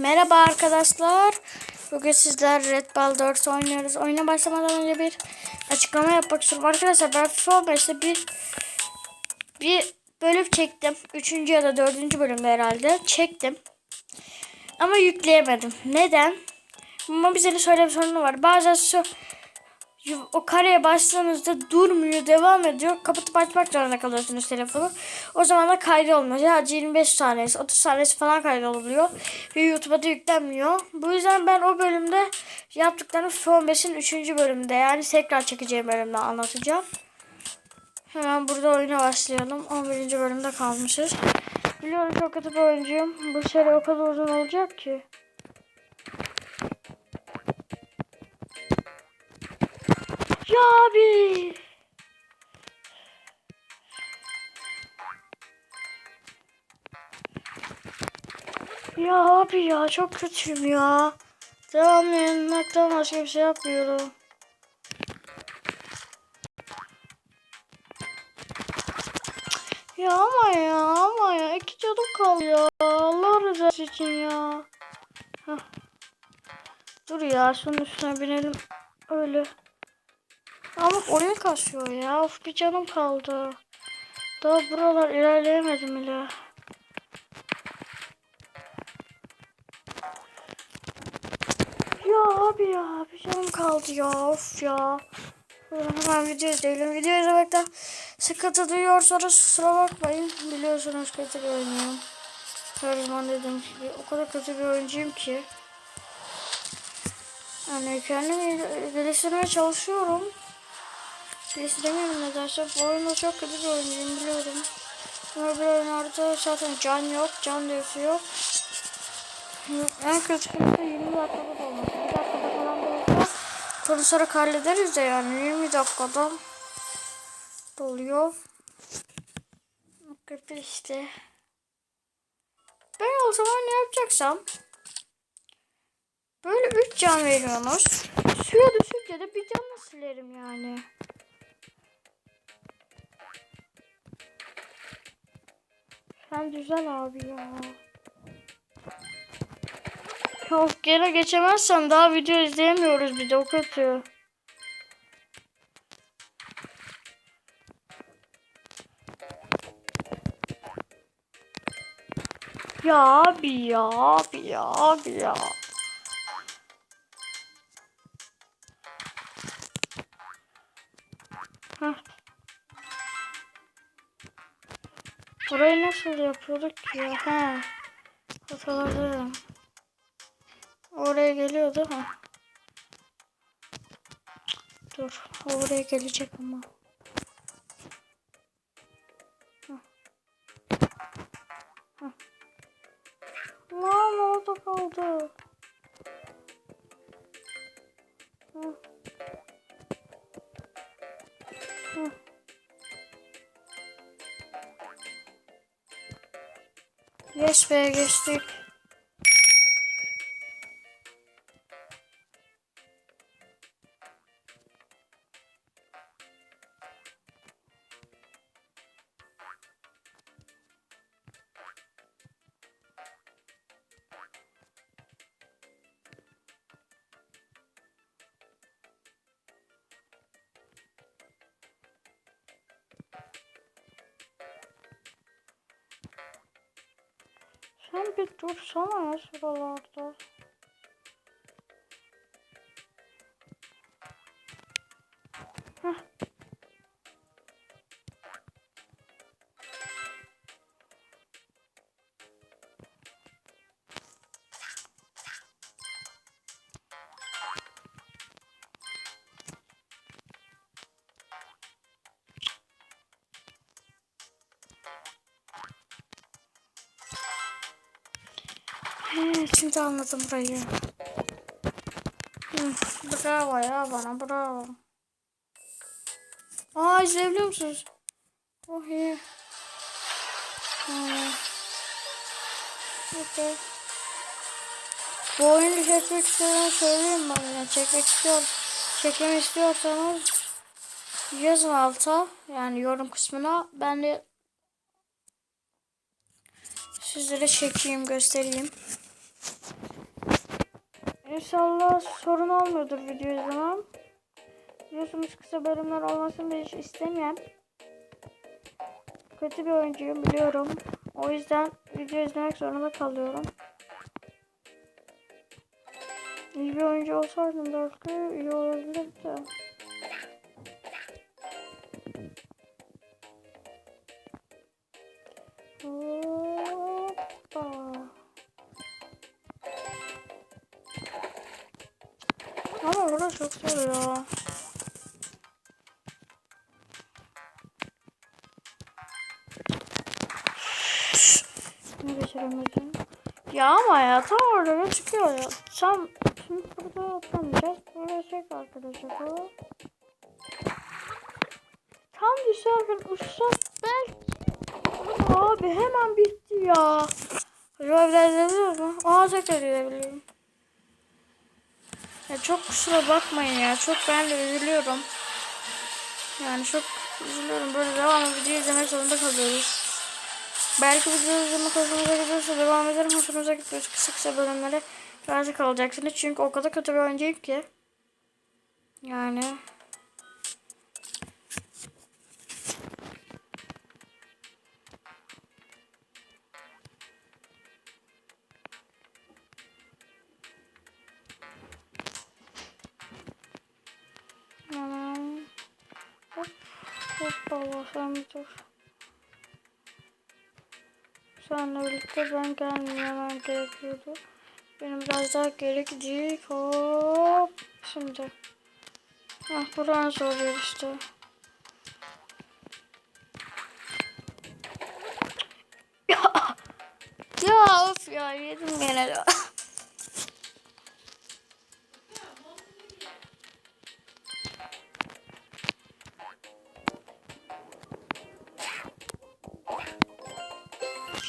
Merhaba arkadaşlar. Bugün sizler Red Ball 4 oynuyoruz. Oyuna başlamadan önce bir açıklama yapmak istiyorum. Arkadaşlar ben FIFA 15'te bir bir bölüm çektim. Üçüncü ya da dördüncü bölümde herhalde. Çektim. Ama yükleyemedim. Neden? Ama bize şöyle bir sorunu var. Bazen o kareye bastığınızda durmuyor, devam ediyor. Kapatıp açmak zorunda kalıyorsunuz telefonu. O zaman da kaydı olmuyor. Sadece 25 saniyesi, 30 saniyesi falan kaydı oluyor. Ve YouTube'a da yüklenmiyor. Bu yüzden ben o bölümde yaptıklarımı FIFA 15'in 3. bölümde yani tekrar çekeceğim bölümde anlatacağım. Hemen burada oyuna başlayalım. 11. bölümde kalmışız. Biliyorum çok kötü bir oyuncuyum. Bu seri o kadar uzun olacak ki. Abi. Ya abi ya çok kötüyüm ya. Devam yenilmekten başka bir şey yapmıyorum. Ya ama ya ama ya iki canım kalıyor. Allah rızası için ya. Heh. Dur ya şunun üstüne binelim. Öyle. Ama oraya kasıyor ya. Of bir canım kaldı. Daha buralar ilerleyemedim bile. Ya abi ya bir canım kaldı ya of ya. Hemen video izleyelim. Video izlemekten sıkıntı duyuyorsanız kusura bakmayın. Biliyorsunuz kötü bir oyuncuyum. Her zaman dediğim gibi o kadar kötü bir oyuncuyum ki. Yani kendimi geliştirmeye çalışıyorum. Geliştiremiyorum nedense. Bu oyunda çok kötü bir oyuncuyum biliyorum. Ama bir oyunlarda zaten can yok, can dövüşü yok. En kötü de 20 dakikada da olması. Bir dakikada falan da olsa konuşarak hallederiz de yani 20 dakikada doluyor. Kötü işte. Ben o zaman ne yapacaksam böyle 3 can veriyorsunuz. Suya düşünce de bir canla silerim yani. Güzel abi ya. Of gene geçemezsem daha video izleyemiyoruz bir de o kötü. Ya abi ya abi ya abi ya. Burayı nasıl yapıyorduk ki ya? He. Hatırladım. Oraya geliyordu ha. Dur. Oraya gelecek ama. Hah. Hah. Lan orada kaldı. Be geçtik. Sen bir dursana şuralarda. Şimdi anladım burayı. Hı, bravo ya bana bravo. Aa izleyebiliyor musunuz? Oh iyi. Hmm. Okay. Bu oyunu çekmek istiyorum söyleyeyim bana. Yani çekmek istiyor, çekmemi istiyorsanız yazın alta yani yorum kısmına ben de sizlere çekeyim göstereyim. İnşallah sorun olmuyordur video izlemem. Biliyorsunuz kısa bölümler olmasını hiç istemem. Kötü bir oyuncuyum biliyorum. O yüzden video izlemek zorunda kalıyorum. İyi bir oyuncu olsaydım belki iyi olabilirdi. Ama burası çok zor ya. Ne geçiremedim? Ya ama ya tam orada çıkıyor ya? Tam şimdi burada atamayacağız. Böyle şey arkadaşlar bu. Tam düşerken uçsak belki. Abi hemen bitti ya. Acaba bir daha izleyebiliyor mu? Aa tekrar izleyebiliyorum. Ya çok kusura bakmayın ya. Çok ben de üzülüyorum. Yani çok üzülüyorum. Böyle devamlı video izlemek zorunda kalıyoruz. Belki video izlemek hoşunuza gidiyorsa devam ederim. Hoşunuza gitmiyorsa kısa kısa bölümlere razı kalacaksınız. Çünkü o kadar kötü bir oyuncuyum ki. Yani. Bir dur. Seninle birlikte ben gelmemem gerekiyordu. Benim biraz daha geri gidecek. Hop. Şimdi. Ah buranın zor yer işte. Ya. Ya of ya yedim gene de.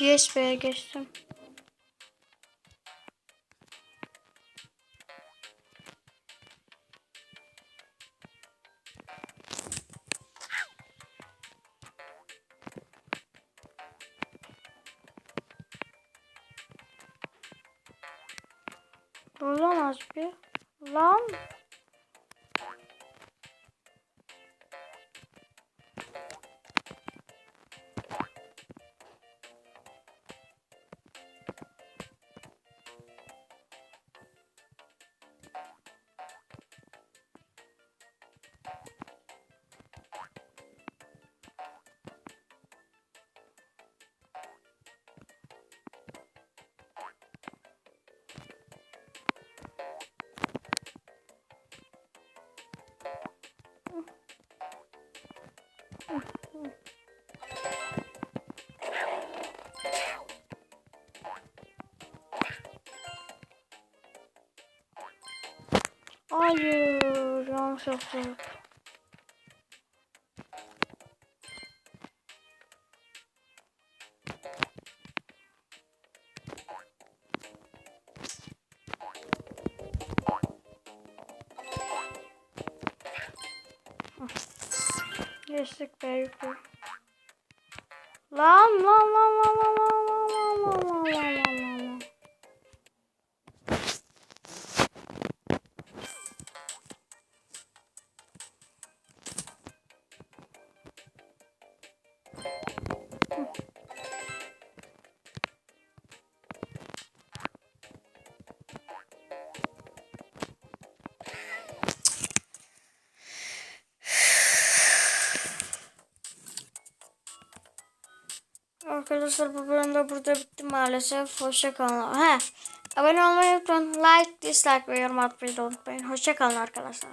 PSP'ye geçtim. Olamaz bir. Lan. Hayır. Yanlış yaptık. Geçtik be yukarı. Lan lan lan lan lan lan lan lan lan lan lan lan Arkadaşlar bu bölüm de burada bitti maalesef. Hoşça kalın. He. Abone olmayı unutmayın. Like, dislike ve yorum atmayı da unutmayın. Hoşça kalın arkadaşlar.